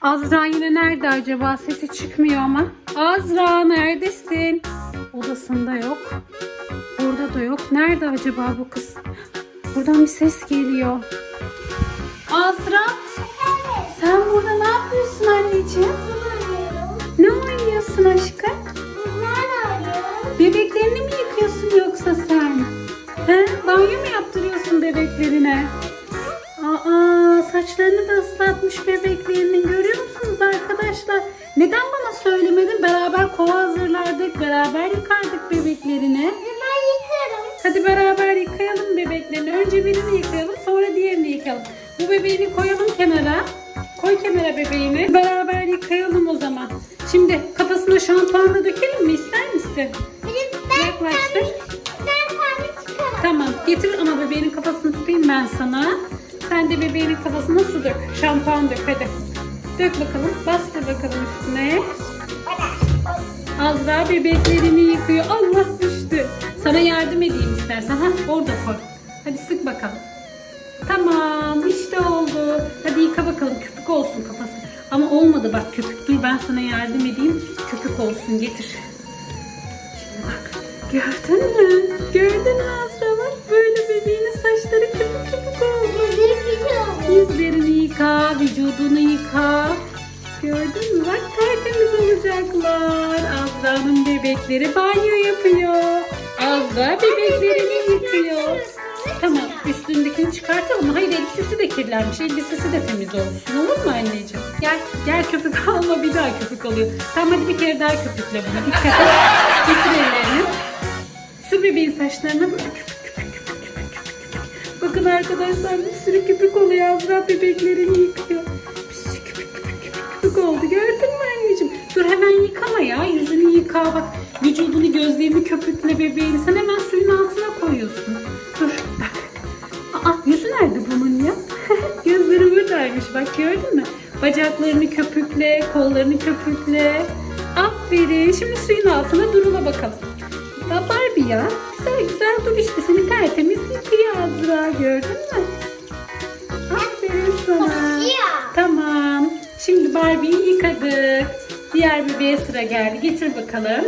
Azra yine nerede acaba? Sesi çıkmıyor ama. Azra neredesin? Odasında yok. Burada da yok. Nerede acaba bu kız? Buradan bir ses geliyor. Azra sen burada ne yapıyorsun anneciğim? Ne oynuyorsun aşkım? Bebeklerini mi yıkıyorsun yoksa sen? He? Banyo mu yaptırıyorsun bebeklerine? Aa, saçlarını da ıslatmış bebeklerinin. Musunuz arkadaşlar? Neden bana söylemedin? Beraber kova hazırlardık, beraber yıkardık bebeklerini. Hadi beraber yıkayalım bebeklerini. Önce birini yıkayalım, sonra diğerini yıkayalım. Bu bebeğini koyalım kenara. Koy kenara bebeğini. Beraber yıkayalım o zaman. Şimdi kafasına şampuan da dökelim mi? İster misin? Yaklaştır. Tamam. Getir ama bebeğinin kafasını tutayım ben sana. Sen de bebeğinin kafasına su dök. Şampuan dök hadi. Dök bakalım. Bastır bakalım üstüne. Azra bebeklerini yıkıyor. Allah düştü. Sana yardım edeyim istersen. Ha orada koy. Hadi sık bakalım. Tamam işte oldu. Hadi yıka bakalım köpük olsun kafası. Ama olmadı bak köpük. Dur ben sana yardım edeyim. Köpük olsun getir. Şimdi bak. Gördün mü? Gördün mü Azra Gördün mü? Bak tertemiz olacaklar. Azra'nın bebekleri banyo yapıyor. Azra bebeklerini yıkıyor. Tamam üstündekini çıkartalım. Hayır elbisesi de kirlenmiş. Elbisesi de temiz olsun. Olur mu anneciğim? Gel gel köpük alma bir daha köpük oluyor. Tamam hadi bir kere daha köpükle bunu. Dikkat et. Getir ellerini. Sür bebeğin saçlarına böyle köpük. Bakın arkadaşlar bir sürü köpük oluyor. Azra bebeklerini yıkıyor. Köpük oldu. Gördün mü anneciğim? Dur hemen yıkama ya. Yüzünü yıka bak. Vücudunu gözlerini köpükle bebeğini. Sen hemen suyun altına koyuyorsun. Dur bak. Aa yüzü nerede bunun ya? Gözleri buradaymış bak gördün mü? Bacaklarını köpükle, kollarını köpükle. Aferin. Şimdi suyun altına durula bakalım. Ya Barbie ya. Güzel güzel dur işte seni tertemiz yıkıyor Azra gördün mü? Barbie'yi yıkadık. Diğer bebeğe sıra geldi. Getir bakalım.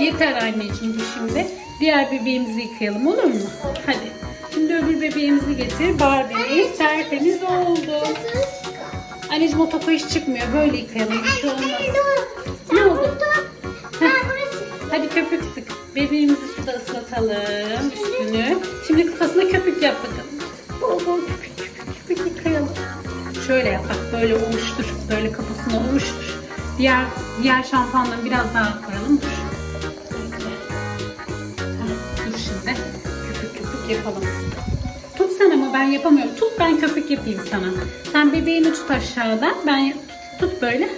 Yeter anneciğim bu şimdi. Diğer bebeğimizi yıkayalım olur mu? Hadi. Şimdi öbür bebeğimizi getir. Barbie'miz tertemiz oldu. Anneciğim o topa hiç çıkmıyor. Böyle yıkayalım. Bir şey olmaz. Ne oldu? Hadi köpük sık. Bebeğimizi suda ıslatalım üstünü. Şimdi kafasına köpük yap bakalım. Bol bol Şöyle yap bak böyle ovuştur. Böyle kafasına ovuştur. Diğer diğer şampuandan biraz daha koyalım. Dur. Dur şimdi. Köpük köpük yapalım. Tut sen ama ben yapamıyorum. Tut ben köpük yapayım sana. Sen bebeğini tut aşağıdan. Ben tut böyle.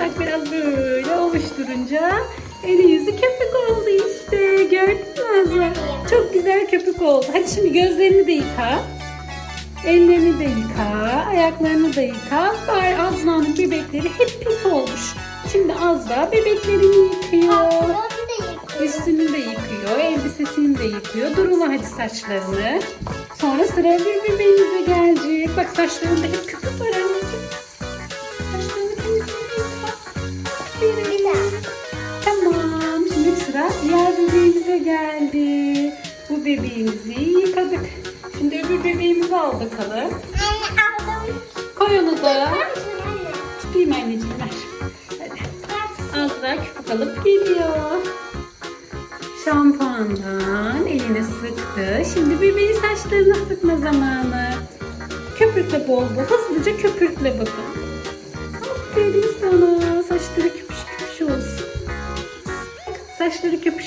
Bak biraz böyle ovuşturunca eli yüzü köpük oldu işte. Gördün mü? Çok güzel köpük oldu. Hadi şimdi gözlerini de yıka. Ellerini de yıka. Ayaklarını da yıka. Bari Azra'nın bebekleri hep pis olmuş. Şimdi Azra bebeklerini yıkıyor. Üstünü de yıkıyor. Elbisesini de yıkıyor. Durula hadi saçlarını. Sonra sıra bir bebeğimize gelecek. Bak saçlarında hep köpük var anneciğim. Saçlarını temizle yıka. Tamam. Şimdi sıra diğer bebeğimize geldi. Bu bebeğimizi yıkadık. Şimdi öbür bebeğimizi al bakalım. Koy onu da. Tutayım anneciğim ver. Hadi. Az daha köpük alıp geliyor. Şampuandan eline sıktı. Şimdi bebeğin saçlarına sıkma zamanı. Köpürtle bol bol. Hızlıca köpürtle bakın. Aferin sana. Saçları köpüş köpüş olsun. Saçları köpüş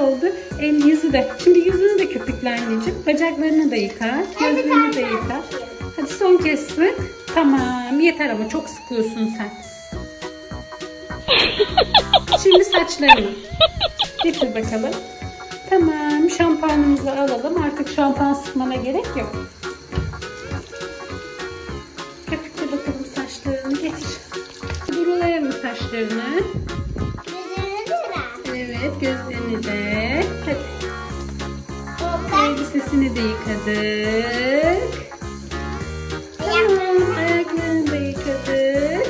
oldu. El yüzü de. Şimdi yüzünü de köpükle anneciğim. Bacaklarını da yıka. Gözlerini de yıka. Hadi son kez sık. Tamam. Yeter ama çok sıkıyorsun sen. Şimdi saçlarını. Getir bakalım. Tamam. Şampuanımızı alalım. Artık şampuan sıkmana gerek yok. Köpükle bakalım saçlarını. Getir. Durulayalım saçlarını. Evet gözlerini Şöyle. Hadi. Elbisesini de yıkadık. Tamam, ayaklarını da yıkadık.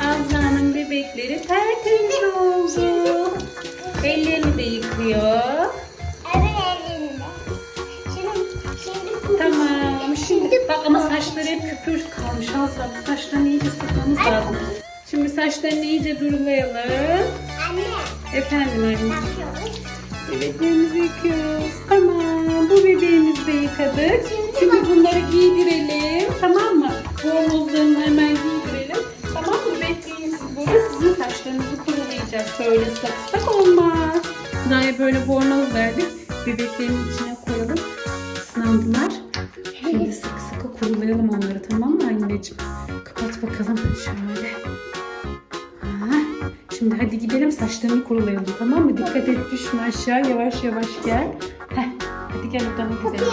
Ablanın bebekleri tertemiz oldu. Ellerini de yıkıyor. Tamam. Şimdi bak ama saçları hep küpür kalmış. Al saçlarını iyice sıkmamız lazım. Şimdi saçlarını iyice durulayalım. Anne. Efendim anneciğim. Yapıyoruz. Bebeklerimizi yıkıyoruz. Tamam. Bu bebeğimizi de yıkadık. Şimdi bunları giydirelim. Tamam mı? Bornozlarını hemen giydirelim. Tamam mı? Bekleyin siz burada. Sizin saçlarınızı kurulayacak. Şöyle ıslak ıslak olmaz. Sıraya böyle bornoz verdik. Bebeklerin içine koyalım. Islandılar. Şimdi sıkı sıkı kurulayalım onları tamam mı anneciğim? Kapat bakalım şöyle. Saçlarını kurulayalım tamam mı? Dikkat et düşme aşağı yavaş yavaş gel. Heh, hadi gel odana gidelim.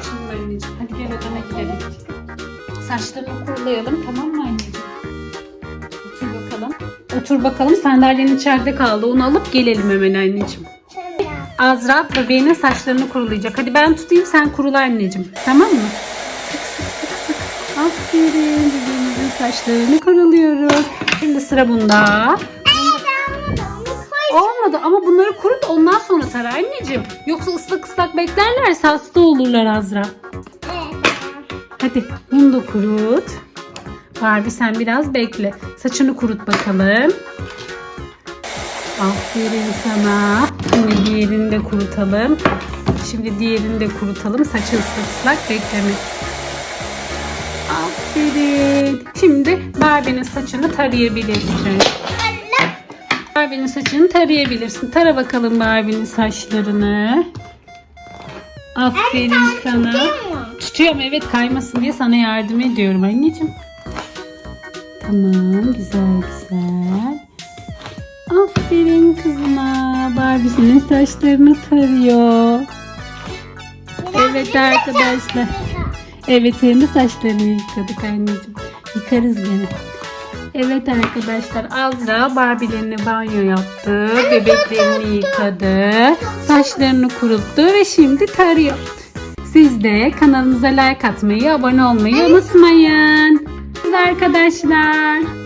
Açılma anneciğim. Hadi gel odana gidelim. Saçlarını kurulayalım tamam mı anneciğim? Otur bakalım. Otur bakalım sandalyenin içeride kaldı. Onu alıp gelelim hemen anneciğim. Azra bebeğinin saçlarını kurulayacak. Hadi ben tutayım sen kurula anneciğim. Tamam mı? Sık sık sık sık. Aferin bebeğimizin saçlarını kuruluyoruz. Şimdi sıra bunda. Olmadı. Ama bunları kurut ondan sonra tara anneciğim. Yoksa ıslak ıslak beklerlerse hasta olurlar Azra. Hadi bunu da kurut. Barbie sen biraz bekle. Saçını kurut bakalım. Aferin sana. Şimdi diğerini de kurutalım. Şimdi diğerini de kurutalım. Saçı ıslak ıslak beklemesin. Aferin. Şimdi Barbie'nin saçını tarayabilirsin. Anne. Barbie'nin saçını tarayabilirsin. Tara bakalım Barbie'nin saçlarını. Aferin sana. Değil mi? Tutuyorum evet kaymasın diye sana yardım ediyorum anneciğim. Tamam güzel güzel. Aferin kızıma. Barbie'sinin saçlarını tarıyor. Evet arkadaşlar. Evet senin de saçlarını yıkadık anneciğim. Yıkarız gene. Evet arkadaşlar Azra Barbie'lerini banyo yaptı. Bebeklerini yıkadı. Saçlarını kuruttu ve şimdi tarıyor. Siz de kanalımıza like atmayı, abone olmayı unutmayın. Arkadaşlar.